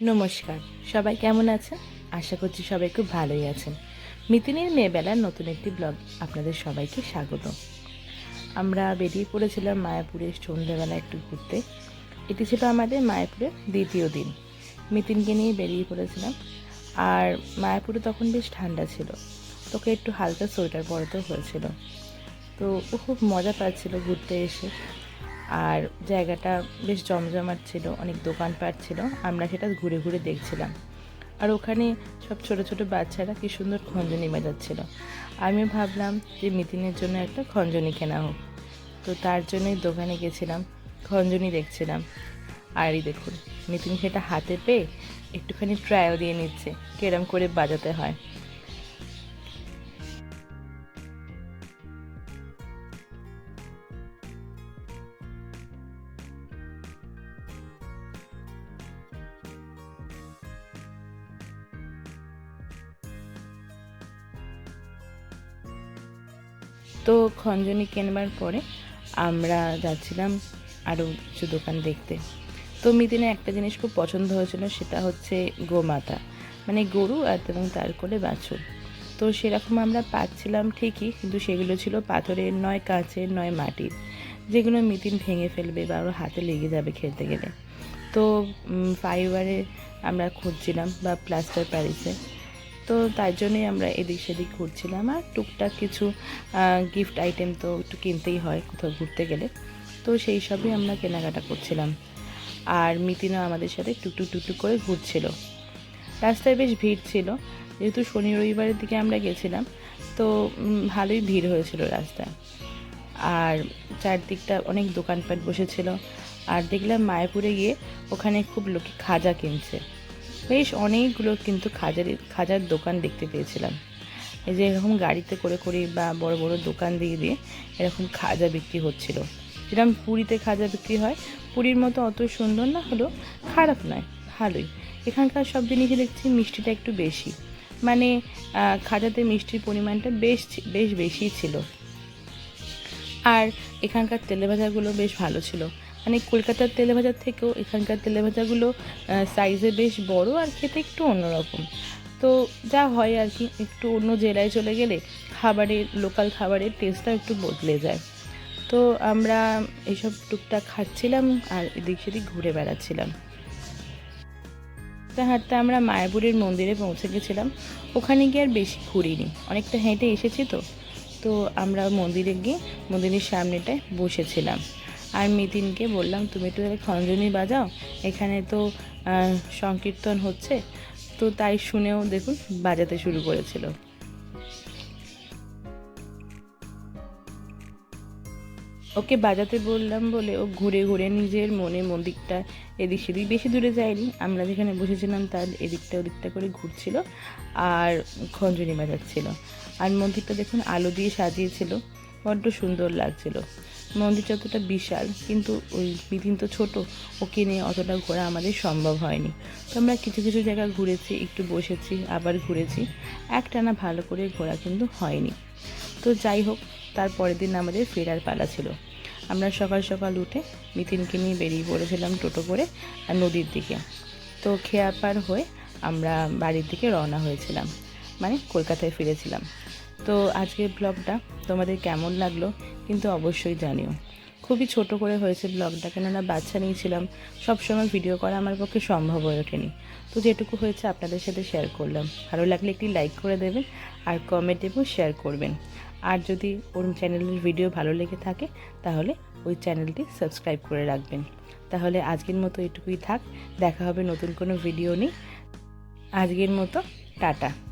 নমস্কার। সবাই কেমন আছেন? আশা করছি সবাই খুব ভালোই আছেন। মিতিনের মেয়েবেলার নতুন একটি ব্লগ আপনাদের সবাইকে স্বাগত। আমরা বেরিয়ে পড়েছিলাম মায়াপুরে সন্ধ্যেবেলা একটু ঘুরতে। এটি ছিল আমাদের মায়াপুরের দ্বিতীয় দিন। মিতিনকে নিয়ে বেরিয়ে পড়েছিলাম। আর মায়াপুরে তখন বেশ ঠান্ডা ছিল। তোকে একটু হালকা সোয়েটার পরাতেও হয়েছিল। তো ও খুব মজা পাচ্ছিল ঘুরতে এসে। আর জায়গাটা বেশ জমজমাট ছিল, অনেক দোকানপাট ছিল, আমরা সেটা ঘুরে ঘুরে দেখছিলাম। আর ওখানে সব ছোট ছোট বাচ্চারা কি সুন্দর খঞ্জনি বাজাচ্ছিল। আমি ভাবলাম যে মিতিনের জন্য একটা খঞ্জনি কেনা হোক। তো তার জন্যই দোকানে গেছিলাম, খঞ্জনি দেখছিলাম। আরই দেখুন, মিতিন সেটা হাতে পেয়ে একটুখানি ট্রায়াল দিয়ে নিচ্ছে, কেরম করে বাজাতে হয়। তো খঞ্জনি কেনবার পরে আমরা যাচ্ছিলাম আরও কিছু দোকান দেখতে। তো মিতিনের একটা জিনিস খুব পছন্দ হয়েছিল, সেটা হচ্ছে গোমাতা। মানে গরু আর এবং তার করে বাছুর। তো সেরকম আমরা পাচ্ছিলাম ঠিকই, কিন্তু সেগুলো ছিল পাথরের, নয় কাঁচের, নয় মাটির। যেগুলো মিতিন ভেঙে ফেলবে বা ওর হাতে লেগে যাবে খেলতে গেলে। তো ফাইবারে আমরা খুঁজছিলাম বা প্লাস্টার প্যারিসে তো তার জন্যই আমরা এদিক সেদিক ঘুরছিলাম। আর টুকটাক কিছু গিফট আইটেম তো একটু কিনতেই হয় কোথাও ঘুরতে গেলে। তো সেই সবই আমরা কেনাকাটা করছিলাম। আর মিতিনও আমাদের সাথে টুকটুক টুকটুক করে ঘুরছিল। রাস্তায় বেশ ভিড় ছিল। যেহেতু শনি রবিবারের দিকে আমরা গেছিলাম, তো ভালোই ভিড় হয়েছিল রাস্তায়। আর চারদিকটা অনেক দোকানপাট বসেছিল। আর দেখলাম মায়াপুরে গিয়ে ওখানে খুব লোকে খাজা কিনছে। বেশ অনেকগুলো কিন্তু খাজার খাজার দোকান দেখতে পেয়েছিলাম। এই যে এরকম গাড়িতে করে করে বা বড় বড় দোকান দিয়ে দিয়ে এরকম খাজা বিক্রি হচ্ছিল। যেরকম পুরীতে খাজা বিক্রি হয়, পুরীর মতো অত সুন্দর না হলেও খারাপ নয়, ভালোই। এখানকার সব জিনিসই দেখছি মিষ্টিটা একটু বেশি। মানে খাজাতে মিষ্টির পরিমাণটা বেশ বেশ বেশিই ছিল। আর এখানকার তেলেভাজাগুলো বেশ ভালো ছিল। মানে কলকাতার তেলেভাজার থেকেও এখানকার তেলেভাজাগুলো সাইজে বেশ বড় আর খেতে একটু অন্যরকম। তো যা হয় আর কি, একটু অন্য জেলায় চলে গেলে খাবারের লোকাল খাবারের টেস্টটা একটু বদলে যায়। তো আমরা এইসব টুকটাক খাচ্ছিলাম আর এদিক সেদিক ঘুরে বেড়াচ্ছিলাম। হাঁটতে হাঁটতে আমরা মায়াপুরের মন্দিরে পৌঁছে গেছিলাম। ওখানে গিয়ে আর বেশি ঘুরিনি। অনেকটা হেঁটে এসেছি তো। তো আমরা মন্দিরে গিয়ে মন্দিরের সামনেটায় বসেছিলাম। আর মিতিনকে বললাম, তুমি তো তাহলে খঞ্জনি বাজাও, এখানে তো সংকীর্তন হচ্ছে। তো তাই শুনেও দেখুন বাজাতে শুরু করেছিল। ওকে বাজাতে বললাম বলে ও ঘুরে ঘুরে নিজের মনে মন্দিরটা এদিক সেদিক বেশি দূরে যায়নি। আমরা যেখানে বসেছিলাম তার এদিকটা ওদিকটা করে ঘুরছিল আর খঞ্জনি বাজাচ্ছিল আর মন্দিরটা দেখুন আলো দিয়ে সাজিয়েছিল, বড্ড সুন্দর লাগছিল। মন্দির যতটা বিশাল, কিন্তু ওই বিদিন তো ছোট, ওকে নিয়ে অতটা ঘোরা আমাদের সম্ভব হয়নি। তো আমরা কিছু কিছু জায়গা ঘুরেছি, একটু বসেছি, আবার ঘুরেছি। একটানা ভালো করে ঘোরা কিন্তু হয়নি। তো যাই হোক তার পরের দিন আমাদের ফেরার পালা ছিল। আমরা সকাল সকাল উঠে মিতিনকে নিয়ে বেরিয়ে পড়েছিলাম টোটো করে আর নদীর দিকে। তো খেয়া পার হয়ে আমরা বাড়ির দিকে রওনা হয়েছিলাম মানে কলকাতায় ফিরেছিলাম। তো আজকের ব্লগটা তোমাদের কেমন লাগল কিন্তু অবশ্যই জানিও। খুবই ছোট করে হয়েছে ব্লগটা, কেননা বাচ্চা নিয়েছিলাম সবসময় ভিডিও করা আমার পক্ষে সম্ভব হয়ে ওঠেনি। তো যেটুকু হয়েছে আপনাদের সাথে শেয়ার করলাম। ভালো লাগলে একটি লাইক করে দেবেন আর কমেন্ট শেয়ার করবেন। আর যদি ওর চ্যানেলের ভিডিও ভালো লেগে থাকে, তাহলে ওই চ্যানেলটি সাবস্ক্রাইব করে রাখবেন। তাহলে আজকের মতো এটুকুই থাক, দেখা হবে নতুন কোনো ভিডিও নেই আজকের মতো, টাটা।